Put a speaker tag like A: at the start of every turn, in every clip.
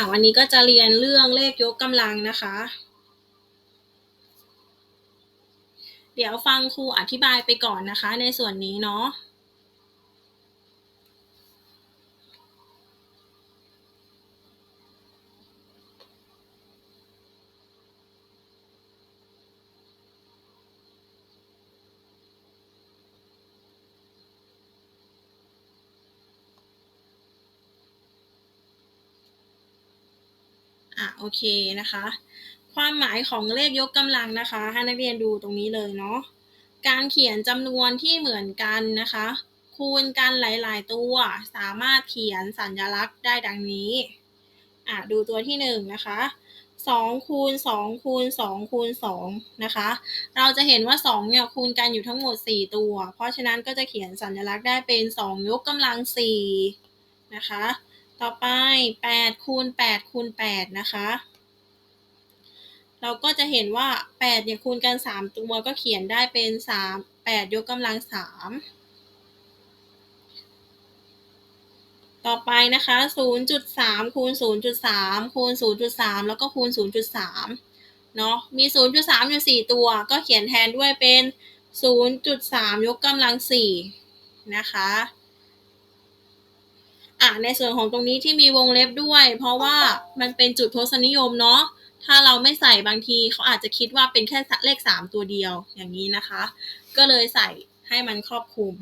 A: อ่าวันนี้ก็จะเรียนเรื่องเลขยกกำลังนะคะ เดี๋ยวฟังครูอธิบายไปก่อนนะคะในส่วนนี้เนาะ โอเคนะคะ ความหมายของเลขยกกำลังนะคะให้นักเรียนดูตรงนี้เลยเนาะการเขียนจำนวนที่เหมือนกันนะคะ คูณกันหลาย ๆ ตัว สามารถเขียนสัญลักษณ์ได้ดังนี้อะดูตัวที่หนึ่งนะคะสองคูณสองคูณสองคูณสองนะคะ เราจะเห็นว่าสองเนี่ยคูณกันอยู่ทั้งหมดสี่ตัว เพราะฉะนั้นก็จะเขียนสัญลักษณ์ได้เป็นสองยกกำลังสี่นะคะ ต่อไป8คูณ8คูณ8นะคะ เราก็จะเห็นว่า8เนี่ยคูณกัน 3 ตัวก็เขียนได้เป็น 3 8 ยกกำลัง 3 ต่อไปนะคะ 0.3คูณ0.3คูณ0.3 แล้วก็คูณ 0.3 เนาะมี 0.3 อยู่ 4 ตัว ก็เขียนแทนด้วยเป็น 0.3 ยกกำลัง 4 นะคะ อะในส่วนของตรงนี้ที่มีวงเล็บด้วย เพราะว่ามันเป็นจุดทศนิยมเนาะถ้าเราไม่ใส่บางทีเขาอาจจะคิดว่าเป็นแค่เลขสามตัวเดียวอย่างนี้นะคะ ก็เลยใส่ให้มันครอบคลุม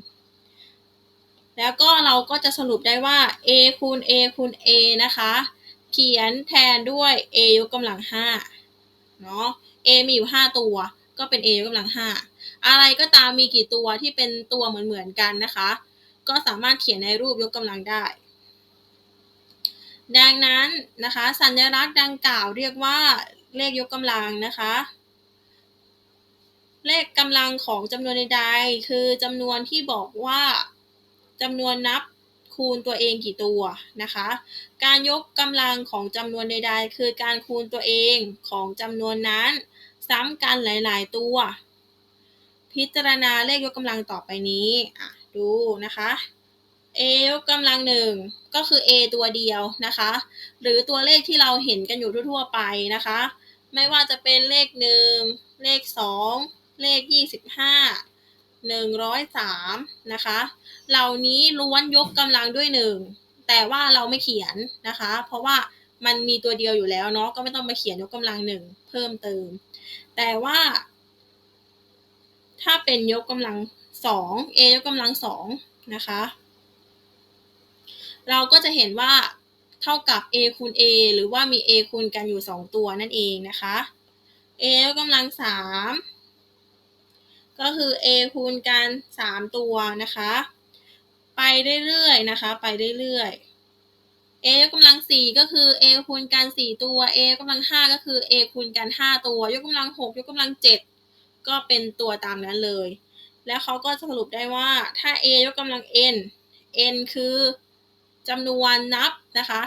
A: แล้วก็เราก็จะสรุปได้ว่า a คูณ a คูณ a นะคะ เขียนแทนด้วย a ยกกำลังห้าเนาะ a มีอยู่ห้าตัว ก็เป็น a ยกกำลังห้าอะไรก็ตามมีกี่ตัวที่เป็นตัวเหมือนเหมือนกันนะคะ ก็สามารถเขียนในรูปยกกำลังได้ ดังนั้นนะคะสัญลักษณ์ดังกล่าวเรียกว่าเลขยกกำลังนะคะ เลขกำลังของจำนวนใดๆคือจำนวนที่บอกว่าจำนวนนับคูณตัวเองกี่ตัวนะคะ การยกกำลังของจำนวนใด ๆ คือการคูณตัวเองของจำนวนนั้น ซ้ำกันหลาย ๆ ตัว พิจารณาเลขยกกำลังต่อไปนี้ดูนะคะ a ยกกำลังหนึ่งก็คือ a ตัวเดียวนะคะ หรือตัวเลขที่เราเห็นกันอยู่ทั่วๆไปนะคะ ไม่ว่าจะเป็นเลขหนึ่งเลขสองเลขยี่สิบห้าหนึ่งร้อยสามนะคะ เหล่านี้ล้วนยกกำลังด้วยหนึ่งแต่ว่าเราไม่เขียนนะคะ เพราะว่ามันมีตัวเดียวอยู่แล้วเนาะก็ไม่ต้องมาเขียนยกกำลังหนึ่งเพิ่มเติม แต่ว่า ถ้าเป็นยกกำลังสอง a ยกกำลังสองนะคะ เราก็จะเห็นว่าเท่ากับ a คูณ a หรือว่ามี a คูณกันอยู่ 2 ตัวนั่นเองนะคะ a ยกกำลัง 3 ก็คือ a คูณกัน 3 ตัวนะคะ ไปเรื่อยๆนะคะ ไปเรื่อยๆ a ยกกำลัง 4 ก็คือ a คูณกัน 4 ตัว a ยกกำลัง 5 ก็คือ a คูณกัน 5 ตัว ยกกำลัง 6 ยกกำลัง 7 ก็เป็นตัวตามนั้นเลย แล้วเขาก็สรุปได้ว่าถ้า a ยกกำลัง n n คือ จำนวนนับนะคะ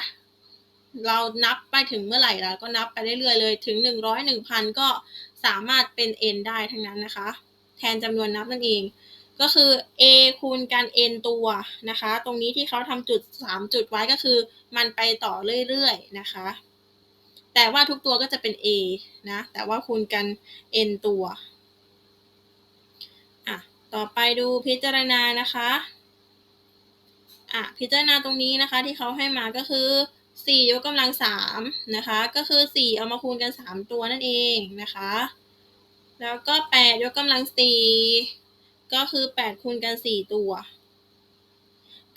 A: เรานับไปถึงเมื่อไหร่เราก็นับไปเรื่อยๆเลย ถึงหนึ่งร้อยหนึ่งพันก็สามารถเป็น n ได้ทั้งนั้นนะคะ แทนจำนวนนับนั่นเอง ก็คือ a คูณกัน n ตัวนะคะ ตรงนี้ที่เขาทำจุดสามจุดไว้ก็คือ มันไปต่อเรื่อยๆนะคะ แต่ว่าทุกตัวก็จะเป็น a นะ แต่ว่าคูณกัน n ตัว อะ ต่อไปดูพิจารณานะคะ อะพิจารณาตรงนี้นะคะที่เขาให้มาก็คือ 4 ยกกำลัง3นะคะ ก็คือ 4 เอามาคูณกัน 3 ตัวนั่นเองนะคะ แล้วก็ 8 ยกกำลัง 4 ก็คือ 8 คูณกัน 4 ตัว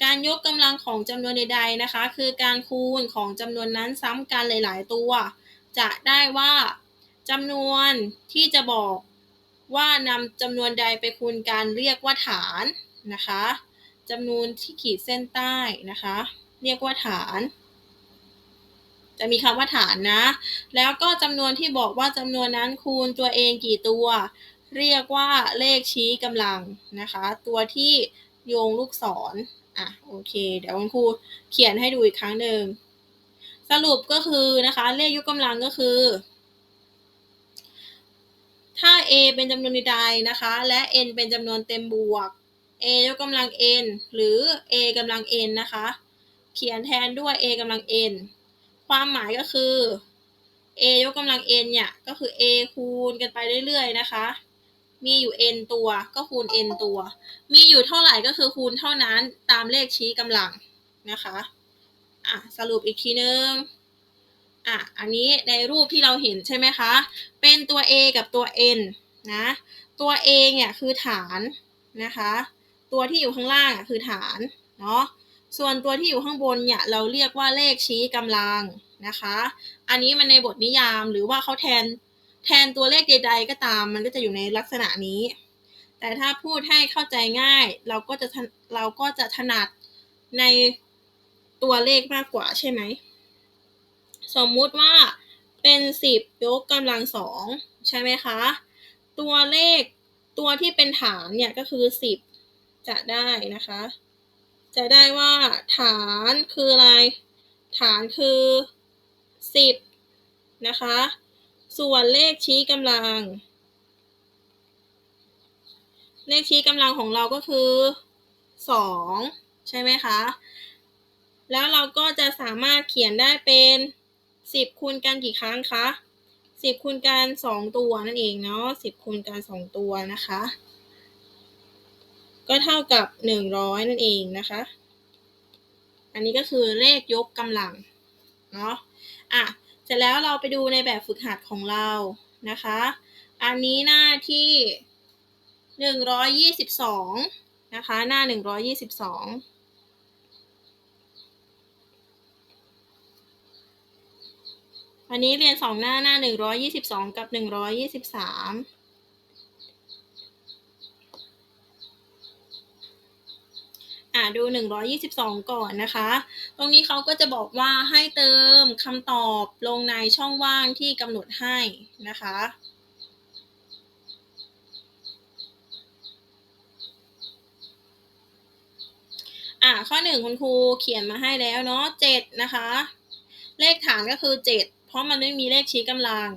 A: การยกกำลังของจำนวนใดๆนะคะ คือการคูณของจำนวนนั้นซ้ำกันหลาย ๆ ตัว จะได้ว่าจำนวนที่จะบอกว่านำจำนวนใดไปคูณกันเรียกว่าฐานนะคะ จำนวนที่ขีดเส้นใต้นะคะ เรียกว่าฐาน จะมีคำว่าฐานนะ แล้วก็จำนวนที่บอกว่าจำนวนนั้นคูณตัวเองกี่ตัว เรียกว่าเลขชี้กำลังนะคะ ตัวที่โยงลูกศรอะโอเค เดี๋ยวคุณครูเขียนให้ดูอีกครั้งหนึ่งสรุปก็คือนะคะ เลขยกกำลังก็คือ ถ้า a เป็นจำนวนใดนะคะ และ n เป็นจำนวนเต็มบวก a ยกกำลัง n หรือ a กำลัง n นะคะ เขียนแทนด้วย a กำลัง n ความหมายก็คือ a ยกกำลัง n เนี่ย ก็คือ a คูณกันไปเรื่อยๆนะคะ มีอยู่ n ตัวก็คูณ n ตัว มีอยู่เท่าไหร่ก็คือคูณเท่านั้นตามเลขชี้กำลังนะคะอะสรุปอีกทีนึงอะอันนี้ในรูปที่เราเห็นใช่ไหมคะ เป็นตัว a กับตัว n นะ ตัว a เนี่ยคือฐานนะคะ ตัวที่อยู่ข้างล่างคือฐานเนาะส่วนตัวที่อยู่ข้างบนเนี่ยเราเรียกว่าเลขชี้กำลังนะคะ อันนี้มันในบทนิยามหรือว่าเขาแทนแทนตัวเลขใด ๆ ก็ตาม มันก็จะอยู่ในลักษณะนี้ แต่ถ้าพูดให้เข้าใจง่าย เราก็จะเราก็จะถนัดในตัวเลขมากกว่าใช่ไหม สมมุติว่าเป็นสิบยกกำลังสองใช่ไหมคะ ตัวเลขตัวที่เป็นฐานเนี่ยก็คือสิบ จะได้นะคะ จะได้ว่าฐานคืออะไร ฐานคือสิบนะคะ ส่วนเลขชี้กำลัง เลขชี้กำลังของเราก็คือสองใช่ไหมคะ แล้วเราก็จะสามารถเขียนได้เป็นสิบคูณกันกี่ครั้งคะสิบคูณกันสองตัวนั่นเองเนาะสิบคูณกันสองตัวนะคะ ก็เท่ากับ 100 นั่นเองนะคะ อันนี้ก็คือเลขยกกำลัง เนาะ อะ เสร็จแล้วเราไปดูในแบบฝึกหัดของเรา นะคะ อันนี้หน้าที่ 122 นะคะ หน้า 122อันนี้เรียนสองหน้าหน้า 122 กับ 123 อ่าดูหนึ่งร้อยยี่สิบสองก่อนนะคะ ตรงนี้เขาก็จะบอกว่าให้เติมคำตอบลงในช่องว่างที่กำหนดให้นะคะอ่าข้อหนึ่งคุณครูเขียนมาให้แล้วเนาะเจ็ดนะคะ เลขฐานก็คือเจ็ดเพราะมันไม่มีเลขชี้กำลัง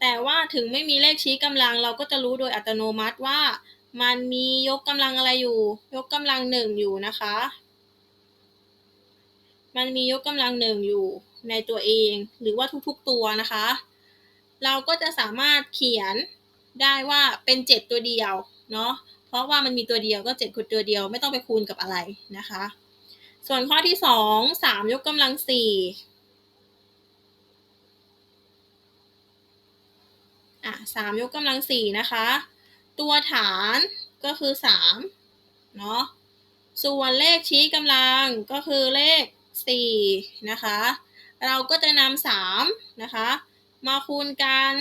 A: แต่ว่าถึงไม่มีเลขชี้กำลัง เราก็จะรู้โดยอัตโนมัติว่า มันมียกกำลังอะไรอยู่ ยกกำลังหนึ่งอยู่นะคะ มันมียกกำลังหนึ่งอยู่ในตัวเอง หรือว่าทุกๆตัวนะคะ เราก็จะสามารถเขียนได้ว่าเป็นเจ็ดตัวเดียวเนาะเพราะว่ามันมีตัวเดียวก็เจ็ดคูณตัวเดียวไม่ต้องไปคูณกับอะไรนะคะ ส่วนข้อที่สองสามยกกำลังสี่อะสามยกกำลังสี่นะคะ ตัวฐานก็คือสามเนาะส่วนเลขชี้กำลังก็คือเลขสี่นะคะ เราก็จะนำสามนะคะ มาคูณกัน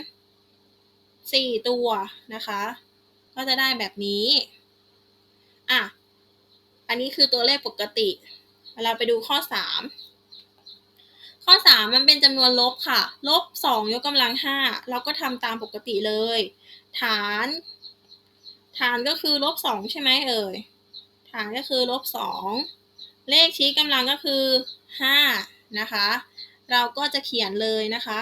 A: สี่ตัวนะคะ ก็จะได้แบบนี้อะอันนี้คือตัวเลขปกติ เราไปดูข้อสามข้อสามมันเป็นจำนวนลบค่ะ ลบสองยกกำลังห้าเราก็ทำตามปกติเลย ฐาน ฐานก็คือลบสองใช่ไหมเอ่ย ฐานก็คือลบสองเลขชี้กำลังก็คือห้านะคะ เราก็จะเขียนเลยนะคะ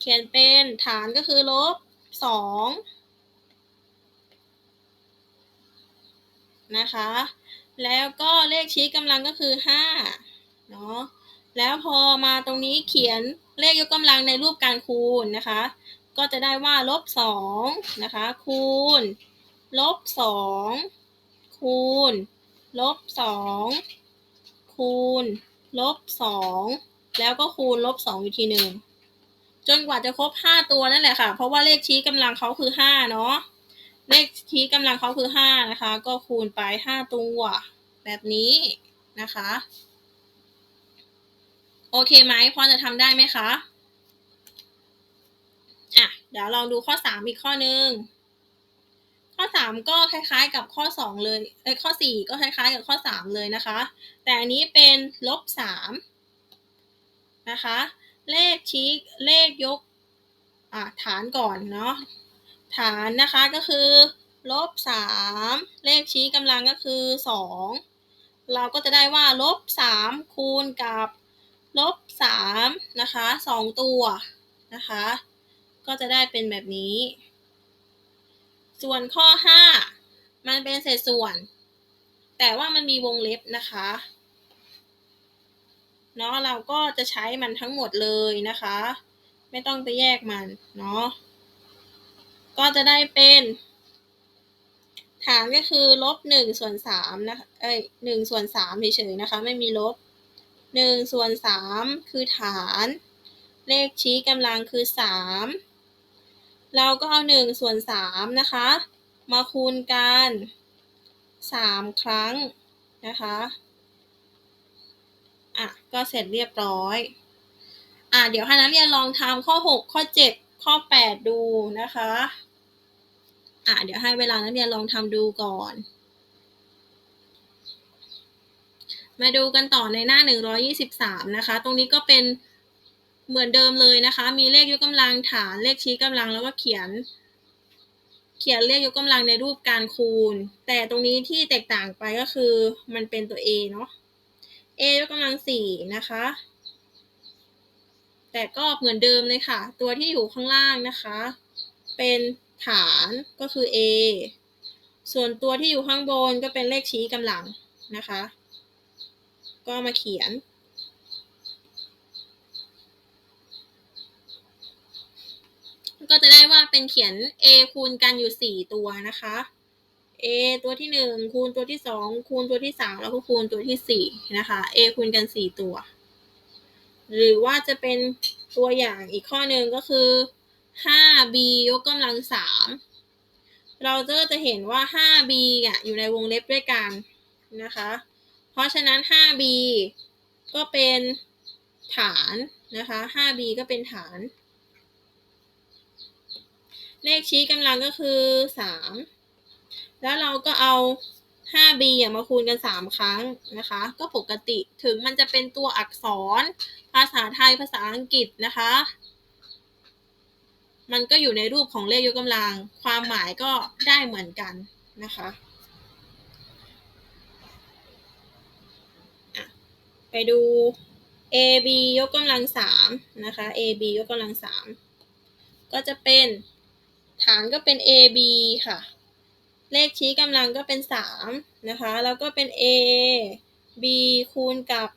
A: เขียนเป็นฐานก็คือลบสองนะคะ แล้วก็เลขชี้กำลังก็คือห้าเนาะ แล้วพอมาตรงนี้เขียนเลขยกกำลังในรูปการคูณนะคะ ก็จะได้ว่าลบสองนะคะ คูณ ลบสองคูณ ลบสองคูณ ลบสองแล้วก็คูณลบสองอีกทีหนึ่งจนกว่าจะครบห้าตัวนั่นแหละค่ะ เพราะว่าเลขชี้กำลังเขาคือห้าเนาะเลขชี้กำลังเขาคือห้านะคะ ก็คูณไปห้าตัวแบบนี้นะคะ โอเคไหมพอจะทำได้ไหมคะ ดี๋ยวลองดูข้อสามอีกข้อหนึ่งข้อสามก็คล้ายๆกับข้อสองเลยเอ้ข้อสี่ก็คล้ายๆกับข้อสามเลยนะคะ แต่อันนี้เป็นลบสามนะคะ เลขชี้เลขยกฐานก่อนเนาะ ฐานนะคะก็คือลบสามเลขชี้กำลังก็คือสองเราก็จะได้ว่าลบสามคูณกับลบสามนะคะสองตัวนะคะ ก็จะได้เป็นแบบนี้ ส่วนข้อ 5 มันเป็นเศษส่วน แต่ว่ามันมีวงเล็บนะคะเนาะเราก็จะใช้มันทั้งหมดเลยนะคะ ไม่ต้องไปแยกมันเนาะก็จะได้เป็นฐานก็คือลบหนึ่งส่วนสามนะคะเอ้ยหนึ่งส่วนสามเฉยๆนะคะ ไม่มีลบหนึ่งส่วนสามคือฐาน เลขชี้กำลังคือสาม เราก็เอาหนึ่งส่วนสามนะคะ มาคูณกันสามครั้งนะคะอะก็เสร็จเรียบร้อยอะเดี๋ยวให้นักเรียนลองทำข้อ 6 ข้อ 7 ข้อ 8 ดูนะคะอะเดี๋ยวให้เวลานักเรียนลองทำดูก่อน มาดูกันต่อในหน้า 123 นะคะ ตรงนี้ก็เป็น เหมือนเดิมเลยนะคะ มีเลขยกกำลังฐาน เลขชี้กำลังแล้วก็เขียน เขียนเลขยกกำลังในรูปการคูณ แต่ตรงนี้ที่แตกต่างไปก็คือมันเป็นตัว a เนาะ a ยกกำลังสี่นะคะ แต่ก็เหมือนเดิมเลยค่ะ ตัวที่อยู่ข้างล่างนะคะ เป็นฐานก็คือ a ส่วนตัวที่อยู่ข้างบนก็เป็นเลขชี้กำลังนะคะ ก็มาเขียน ก็จะได้ว่าเป็นเขียน a คูณกันอยู่ 4 ตัวนะคะ a ตัวที่ 1 คูณตัวที่ 2 คูณตัวที่ 3 แล้วก็คูณตัวที่ 4 นะคะ a คูณกัน 4 ตัว หรือว่าจะเป็นตัวอย่างอีกข้อหนึ่งก็คือ 5b ยกกำลัง 3 เราก็จะเห็นว่า 5b อะอยู่ในวงเล็บด้วยกันนะคะ เพราะฉะนั้น 5b ก็เป็นฐานนะคะ 5b ก็เป็นฐาน เลขชี้กำลังก็คือ3แล้วเราก็เอา 5b มาคูณกัน 3 ครั้งนะคะ ก็ปกติถึงมันจะเป็นตัวอักษร ภาษาไทยภาษาอังกฤษนะคะ มันก็อยู่ในรูปของเลขยกกำลัง ความหมายก็ได้เหมือนกันนะคะไปดู ab ยกกำลังสามนะคะ ab ยกกำลังสามก็จะเป็น ฐานก็เป็น ab ค่ะ เลขชี้กำลังก็เป็นสามนะคะ แล้วก็เป็น a b คูณกับ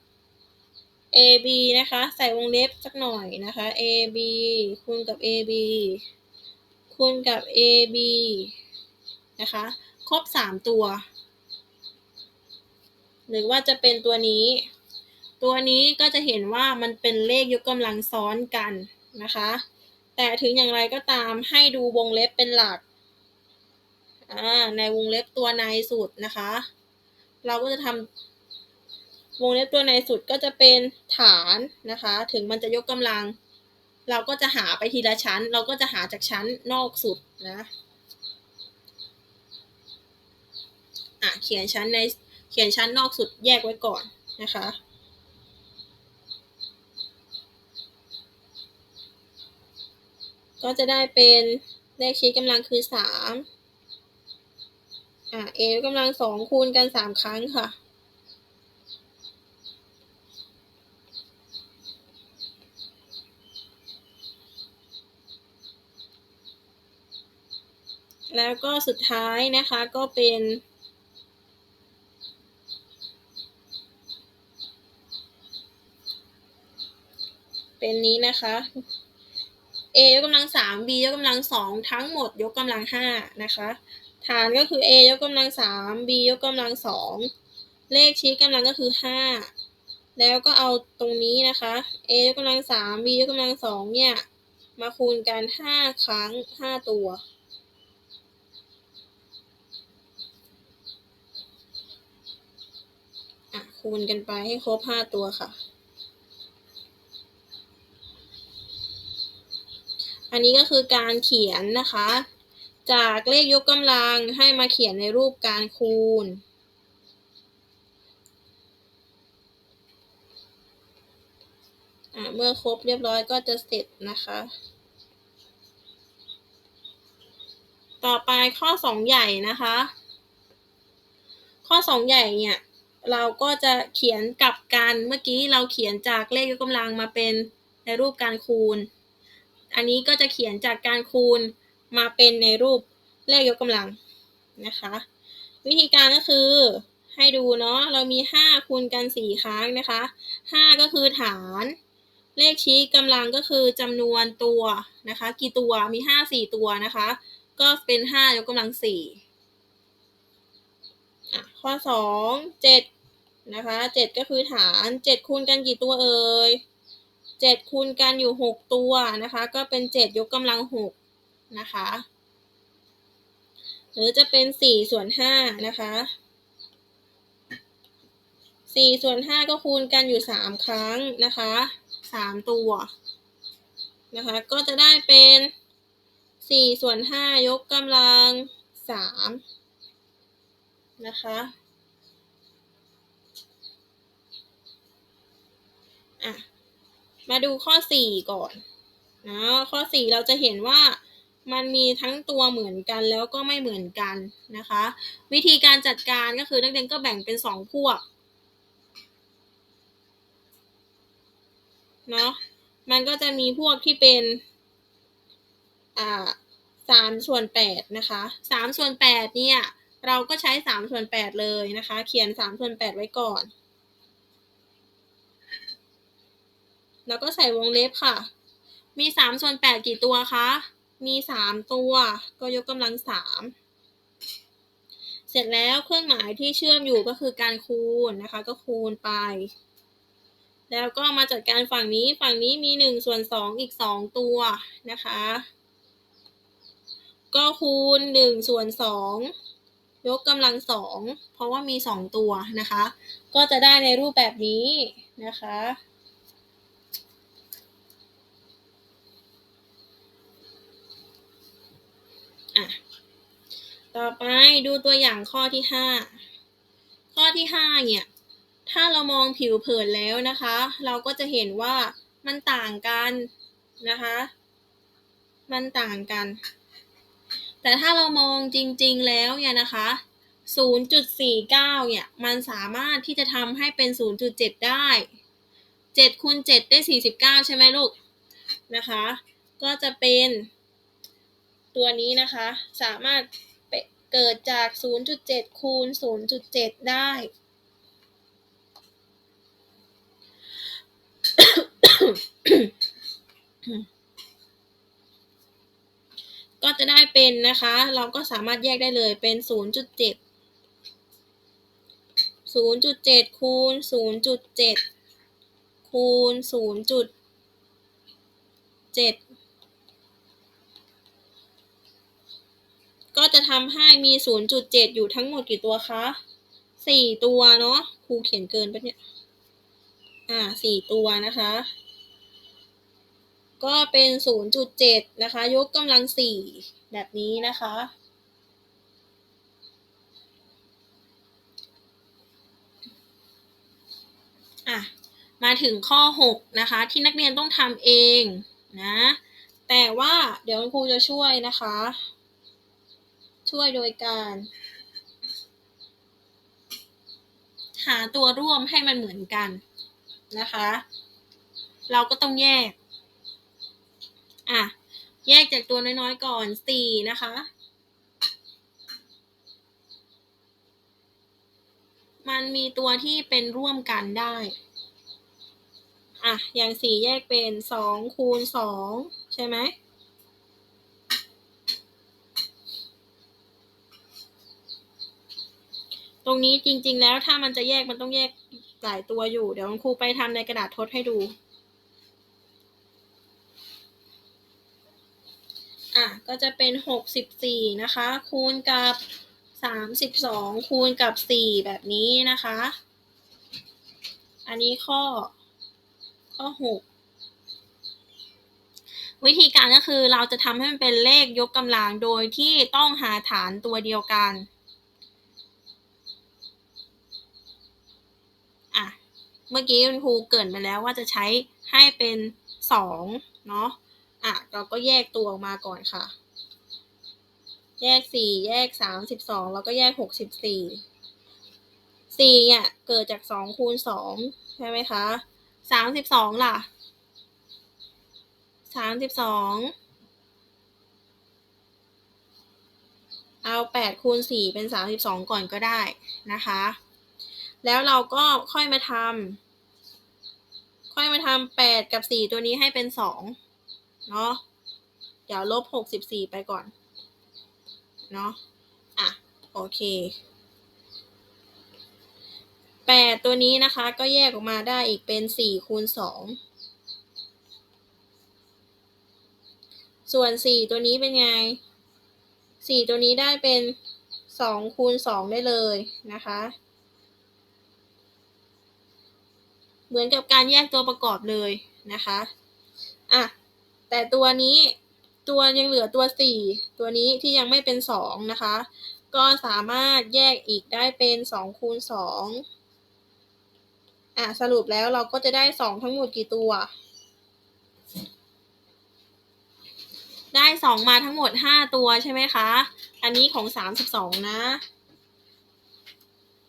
A: ab นะคะ ใส่วงเล็บสักหน่อยนะคะ ab คูณกับ ab คูณกับ ab นะคะ ครบสามตัว หรือว่าจะเป็นตัวนี้ ตัวนี้ก็จะเห็นว่ามันเป็นเลขยกกำลังซ้อนกันนะคะ แต่ถึงอย่างไรก็ตามให้ดูวงเล็บเป็นหลักในวงเล็บตัวในสุดนะคะ เราก็จะทำวงเล็บตัวในสุดก็จะเป็นฐานนะคะ ถึงมันจะยกกำลัง เราก็จะหาไปทีละชั้น เราก็จะหาจากชั้นนอกสุดนะอะเขียนชั้นในเขียนชั้นนอกสุดแยกไว้ก่อนนะคะ ก็จะได้เป็นเลขชี้กำลังคือสามอะ a กำลังสองคูณกันสามครั้งค่ะ แล้วก็สุดท้ายนะคะก็เป็นเป็นนี้นะคะ a ยกกำลังสาม b ยกกำลังสองทั้งหมดยกกำลังห้านะคะฐานก็คือ a ยกกำลังสาม b ยกกำลังสองเลขชี้กำลังก็คือห้าแล้วก็เอาตรงนี้นะคะ a ยกกำลังสาม b ยกกำลังสองเนี่ย มาคูณกันห้าครั้งห้าตัวอะคูณกันไปให้ครบห้าตัวค่ะ อันนี้ก็คือการเขียนนะคะ จากเลขยกกำลังให้มาเขียนในรูปการคูณ เมื่อครบเรียบร้อยก็จะเสร็จนะคะ ต่อไปข้อสองใหญ่นะคะ ข้อสองใหญ่เนี่ยเราก็จะเขียนกลับกัน เมื่อกี้เราเขียนจากเลขยกกำลังมาเป็นในรูปการคูณ อันนี้ก็จะเขียนจากการคูณมาเป็นในรูปเลขยกกำลังนะคะ วิธีการก็คือให้ดูเนาะเรามีห้าคูณกันสี่ครั้งนะคะห้าก็คือฐาน เลขชี้กำลังก็คือจำนวนตัวนะคะ กี่ตัวมีห้าสี่ตัวนะคะ ก็เป็นห้ายกกำลังสี่ข้อสองเจ็ดนะคะเจ็ดก็คือฐานเจ็ดคูณกันกี่ตัวเอ่ย เจ็ดคูณกันอยู่หกตัวนะคะ ก็เป็นเจ็ดยกกำลังหกนะคะ หรือจะเป็นสี่ส่วนห้านะคะสี่ส่วนห้าก็คูณกันอยู่สามครั้งนะคะสามตัวนะคะ ก็จะได้เป็นสี่ส่วนห้ายกกำลังสามนะคะอะ มาดูข้อสี่ก่อนนะข้อสี่เราจะเห็นว่ามันมีทั้งตัวเหมือนกันแล้วก็ไม่เหมือนกันนะคะ วิธีการจัดการก็คือนักเรียนก็แบ่งเป็นสองพวกเนาะมันก็จะมีพวกที่เป็นอ่าสามส่วนแปดนะคะสามส่วนแปดเนี่ย เราก็ใช้สามส่วนแปดเลยนะคะ เขียนสามส่วนแปดไว้ก่อน แล้วก็ใส่วงเล็บค่ะ มีสามส่วนแปดกี่ตัวคะ มีสามตัว ก็ยกกำลังสามเสร็จแล้วเครื่องหมายที่เชื่อมอยู่ก็คือการคูณนะคะ ก็คูณไป แล้วก็มาจัดการฝั่งนี้ฝั่งนี้มีหนึ่งส่วนสองอีกสองตัวนะคะ ก็คูณหนึ่งส่วนสองยกกำลังสองเพราะว่ามีสองตัวนะคะ ก็จะได้ในรูปแบบนี้นะคะ อะ ต่อไปดูตัวอย่างข้อที่ห้า ข้อที่ห้าเนี่ย ถ้าเรามองผิวเผินแล้วนะคะ เราก็จะเห็นว่ามันต่างกันนะคะ มันต่างกัน แต่ถ้าเรามองจริงๆแล้วเนี่ยนะคะ 0.49 เนี่ย มันสามารถที่จะทำให้เป็น 0.7 ได้7คูณ7ได้ 49 ใช่ไหมลูก นะคะ ก็จะเป็น ตัวนี้นะคะ สามารถเกิดจาก 0.7 คูณ 0.7 ได้ ก็จะได้เป็นนะคะ เราก็สามารถแยกได้เลยเป็น 0.7 0.7 คูณ 0.7 คูณ 0.7 ก็ จะทำให้มี 0.7 อยู่ทั้งหมดกี่ตัวคะ4ตัวเนาะครูเขียนเกินปะเนี่ย อ่า4ตัวนะคะ ก็เป็น 0.7 นะคะ ยกกำลัง4แบบนี้นะคะอะมาถึงข้อ 6 นะคะ ที่นักเรียนต้องทำเองนะ แต่ว่าเดี๋ยวครูจะช่วยนะคะ ช่วยโดยการ หาตัวร่วมให้มันเหมือนกันนะคะ เราก็ต้องแยก อะ แยกจากตัวน้อยๆก่อนสี่นะคะ มันมีตัวที่เป็นร่วมกันได้ อะ อย่างสี่แยกเป็นสองคูณสองใช่ไหม รงนี้จริง ๆ แล้วถ้ามันจะแยกมันต้องแยกหลายตัวอยู่ เดี๋ยวครูไปทำในกระดาษทดให้ดู อะ ก็จะเป็นหกสิบสี่นะคะ คูณกับสามสิบสองคูณกับสี่แบบนี้นะคะ อันนี้ข้อ ข้อหกวิธีการก็คือเราจะทำให้มันเป็นเลขยกกำลังโดยที่ต้องหาฐานตัวเดียวกัน อะ เมื่อกี้คุณครูเกิดไปแล้วว่าจะใช้ให้เป็นสองเนาะอะเราก็แยกตัวออกมาก่อนค่ะ แยกสี่แยกสามสิบสองแล้วก็แยกหกสิบสี่สี่เนี่ยเกิดจากสองคูณสองใช่ไหมคะสามสิบสองล่ะสามสิบสองเอาแปดคูณสี่เป็นสามสิบสองก่อนก็ได้นะคะ แล้วเราก็ค่อยมาทำค่อยมาทำแปดกับสี่ตัวนี้ให้เป็นสองเนาะเดี๋ยวลบหกสิบสี่ไปก่อน เนาะอะ โอเคแปดตัวนี้นะคะก็แยกออกมาได้อีกเป็นสี่คูณสองส่วนสี่ตัวนี้เป็นไงสี่ตัวนี้ได้เป็นสองคูณสองได้เลยนะคะ เหมือนกับการแยกตัวประกอบเลยนะคะอะแต่ตัวนี้ตัวยังเหลือตัวสี่ตัวนี้ที่ยังไม่เป็นสองนะคะ ก็สามารถแยกอีกได้เป็นสองคูณสองอะสรุปแล้วเราก็จะได้สองทั้งหมดกี่ตัว ได้สองมาทั้งหมดห้าตัวใช่ไหมคะ อันนี้ของสามสิบสองนะ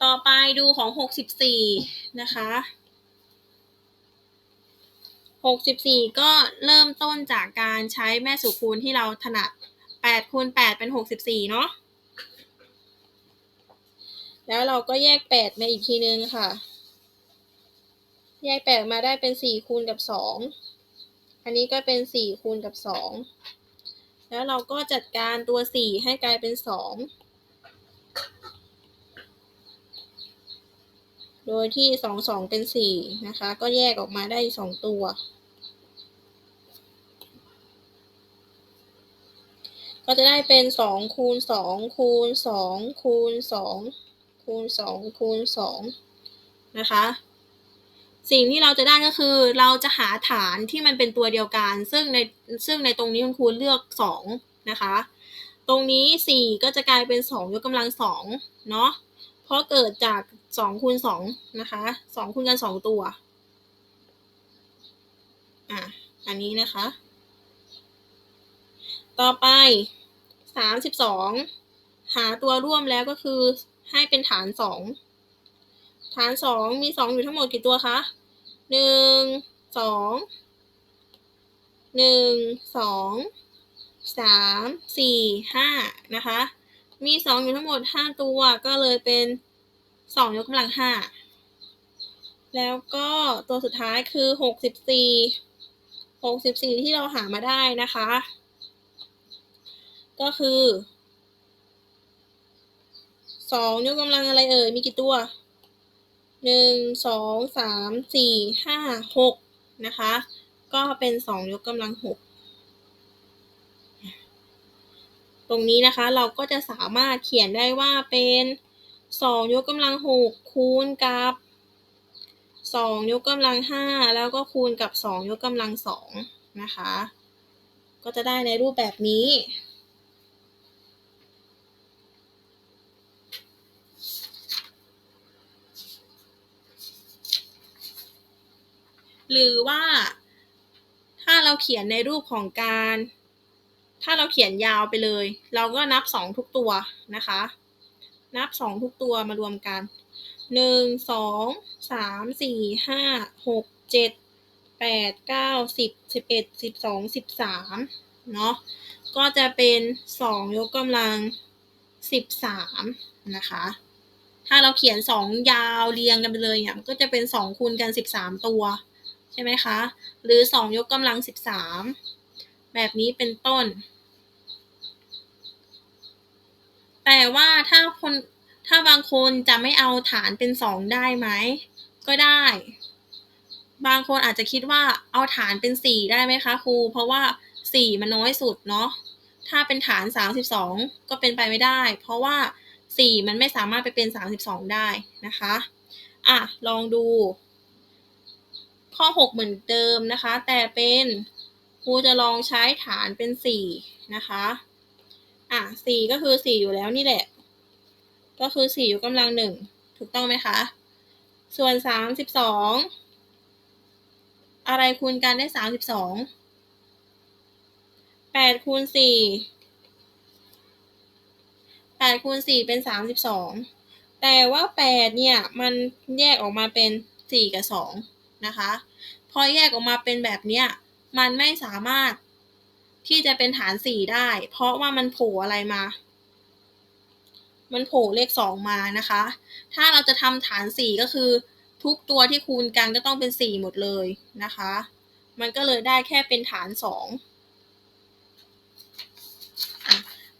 A: ต่อไปดูของหกสิบสี่นะคะ หกสิบสี่ก็เริ่มต้นจากการใช้แม่สุคูณที่เราถนัดแปดคูณแปดเป็นหกสิบสี่เนาะ แล้วเราก็แยกแปดมาอีกทีนึงค่ะ แยกแปดมาได้เป็นสี่คูณกับสองอันนี้ก็เป็นสี่คูณกับสองแล้วเราก็จัดการตัว 4 ให้กลายเป็น 2 โดยที่2 2เป็น4นะคะ ก็แยกออกมาได้2ตัว ก็จะได้เป็น2คูณ2คูณ2คูณ2คูณ2คูณ2นะคะ สิ่งที่เราจะได้ก็คือเราจะหาฐานที่มันเป็นตัวเดียวกัน ซึ่งในซึ่งในตรงนี้คุณครูเลือกสองนะคะ ตรงนี้สี่ก็จะกลายเป็นสองยกกำลังสองเนาะ ราะเกิดจากสองคูณสองนะคะสองคูณกันสองตัว อะ อันนี้นะคะ ต่อไปสามสิบสองหาตัวร่วมแล้วก็คือให้เป็นฐานสองฐานสองมีสองอยู่ทั้งหมดกี่ตัวคะหนึ่งสองหนึ่งสองสามสี่ห้านะคะ มีสองอยู่ทั้งหมดห้าตัวก็เลยเป็นสองยกกำลังห้าแล้วก็ตัวสุดท้ายคือหกสิบสี่หกสิบสี่ที่เราหามาได้นะคะ ก็คือสองยกกำลังอะไรเอ่ย มีกี่ตัวหนึ่งสองสามสี่ห้าหกนะคะ ก็เป็นสองยกกำลังหก ตรงนี้นะคะเราก็จะสามารถเขียนได้ว่าเป็นสองยกกำลังหกคูณกับสองยกกำลังห้าแล้วก็คูณกับสองยกกำลังสองนะคะ ก็จะได้ในรูปแบบนี้ หรือว่าถ้าเราเขียนในรูปของการ ถ้าเราเขียนยาวไปเลย เราก็นับสองทุกตัวนะคะ นับสองทุกตัวมารวมกันหนึ่งสองสามสี่ห้าหกเจ็ดแปดเก้าสิบสิบเอ็ดสิบสองสิบสามเนาะก็จะเป็นสองยกกำลังสิบสามนะคะ ถ้าเราเขียนสองยาวเรียงกันไปเลยเนี่ยก็จะเป็นสองคูณกันสิบสามตัว ใช่ไหมคะ หรือสองยกกำลังสิบสาม แบบนี้เป็นต้น แต่ว่าถ้าคนถ้าบางคนจะไม่เอาฐานเป็นสองได้ไหม ก็ได้ บางคนอาจจะคิดว่าเอาฐานเป็นสี่ได้ไหมคะครู เพราะว่าสี่มันน้อยสุดเนาะ ถ้าเป็นฐานสามสิบสองก็เป็นไปไม่ได้ เพราะว่าสี่มันไม่สามารถไปเป็นสามสิบสองได้นะคะ อะ ลองดู ข้อ6เหมือนเดิมนะคะ แต่เป็น ครูจะลองใช้ฐานเป็น4นะคะ อะ4ก็คือ4อยู่แล้วนี่แหละ ก็คือ4อยู่กำลัง1ถูกต้องไหมคะ ส่วน32อะไรคูณกันได้32 8คูณ4 8คูณ4เป็น32แต่ว่า8เนี่ย มันแยกออกมาเป็น4กับ2นะคะ พอแยกออกมาเป็นแบบเนี้ย มันไม่สามารถที่จะเป็นฐานสี่ได้ เพราะว่ามันโผล่อะไรมา มันโผล่เลขสองมานะคะ ถ้าเราจะทำฐานสี่ก็คือ ทุกตัวที่คูณกันก็ต้องเป็นสี่หมดเลยนะคะ มันก็เลยได้แค่เป็นฐานสอง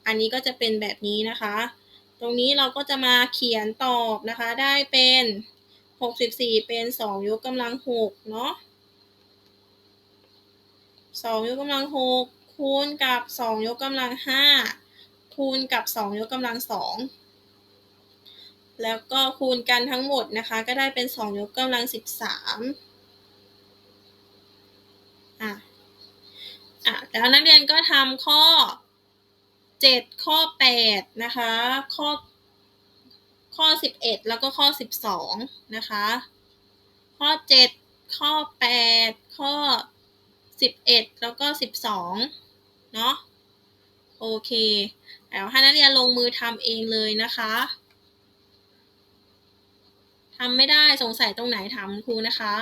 A: อันนี้ก็จะเป็นแบบนี้นะคะ ตรงนี้เราก็จะมาเขียนตอบนะคะ ได้เป็นหกสิบสี่เป็นสองยกกำลังหกเนาะ สองยกกำลังหกคูณกับสองยกกำลังห้าคูณกับสองยกกำลังสองแล้วก็คูณกันทั้งหมดนะคะ ก็ได้เป็นสองยกกำลังสิบสามอะอะแล้วนักเรียนก็ทำข้อเจ็ดข้อแปดนะคะ ข้อข้อสิบเอ็ดแล้วก็ข้อสิบสองนะคะ ข้อเจ็ดข้อแปดข้อ สิบเอ็ดแล้วก็สิบสองเนาะโอเคแล้วให้นักเรียนลงมือทำเองเลยนะคะทำไม่ได้สงสัยตรงไหนถามครูนะคะ